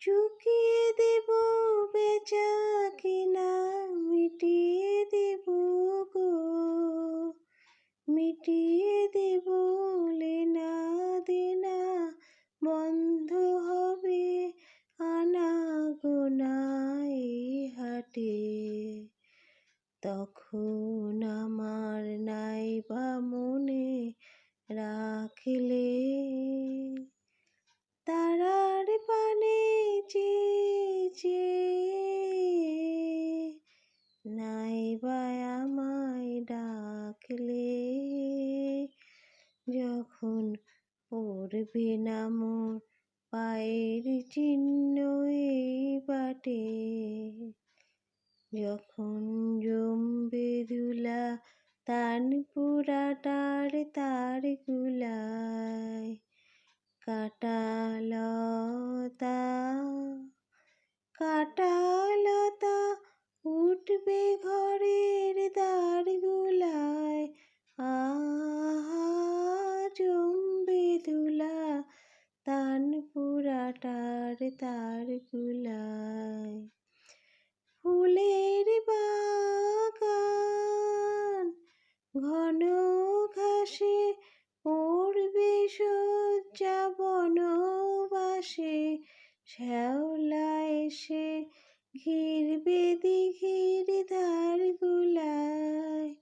চুকিয়ে দেব বেচা কিনা মিটিয়ে দেব গো। মিটিয়ে দেব লেনা দেনা, বন্ধ হবে আনা গোনা হাটে। তখন আমার নাই বা মনে রাখলে তারার পানে চেয়েছে নাই বা আমায় ডাকলে যখন পড়বে না মোর পায়ের চিহ্ন এই বাটে। যখন জমবে দুলা তান পুরাটার তার গুলায় কাটালতা কাটালতা উঠবে ঘরের দ্বার গুলায় আহা জমবে দুলা তান পুরাটার তার গুলায় ফুলের বাগান। ঘন ঘাসে পড়বে শয্যা বনবাসে, শ্যাওলা এসে ঘিরবে দিঘির ধার গুলায়।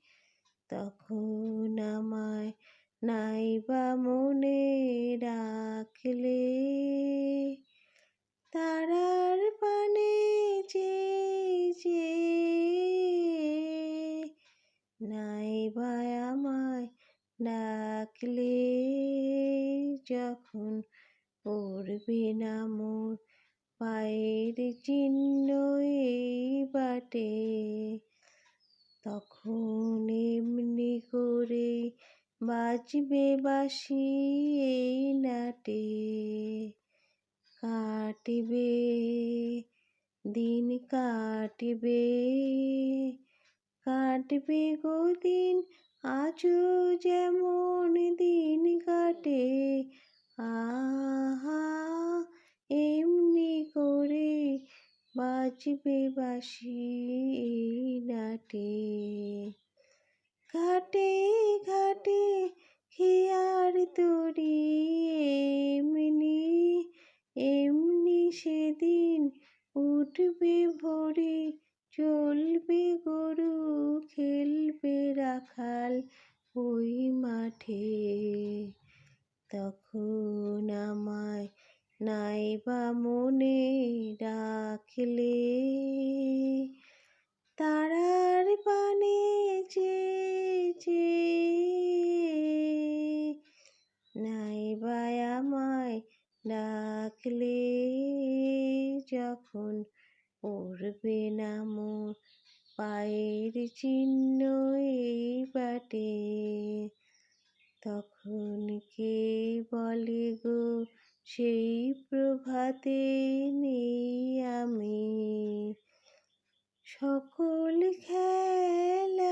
তখন আমায় নাইবা মনে রাখলে তারার পানে চেয়েছে নাইবা আমায় ডাকলে যখন পড়বে না মোর পায়ের চিহ্ন এই বাটে, তখন এমনি করে বাজবে বাসি এই নাটে। কাটবে, দিন কাটবে কাটবে গো দিন, আজও যেমন দিন কাটে আহা এমনি করে বাজবে বাসি এই নাটে। ঘাটে ঘাটে খেয়ার তরি, এমনি এমনি সেদিন উঠবে ভোরে, চলবে গরু, খেলবে রাখাল ওই মাঠে। তখন আমায় নাইবা মনে রাখলে তারার পানে চেয়েছে নাইবা আমায় ডাকলে যখন পড়বে না মোর পায়ের চিহ্ন এই বাটে, তখন কে বলে গো সেই প্রভাতে নেই আমি। সকল খেলায়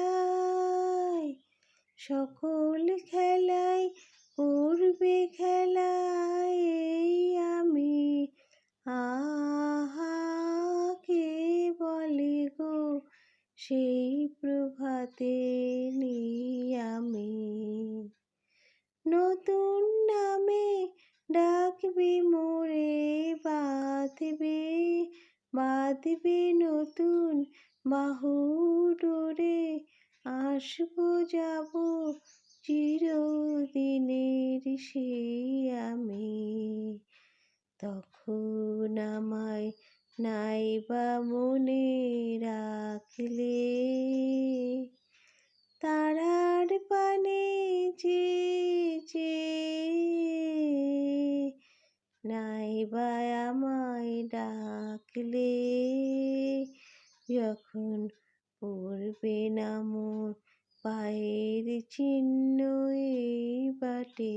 সকল খেলায় করবে খেলায় ডাকবে মোরে, বাঁধবে বাঁধবে নতুন বাহু ডোরে আসব, যাব চিরদিনের সেই আমি। তখন আমায় নাইবা মনে রাখলে, তারার ভাই আমায় ডাকলে যখন পড়বে না মোর পায়ের চিহ্ন এই বাটে।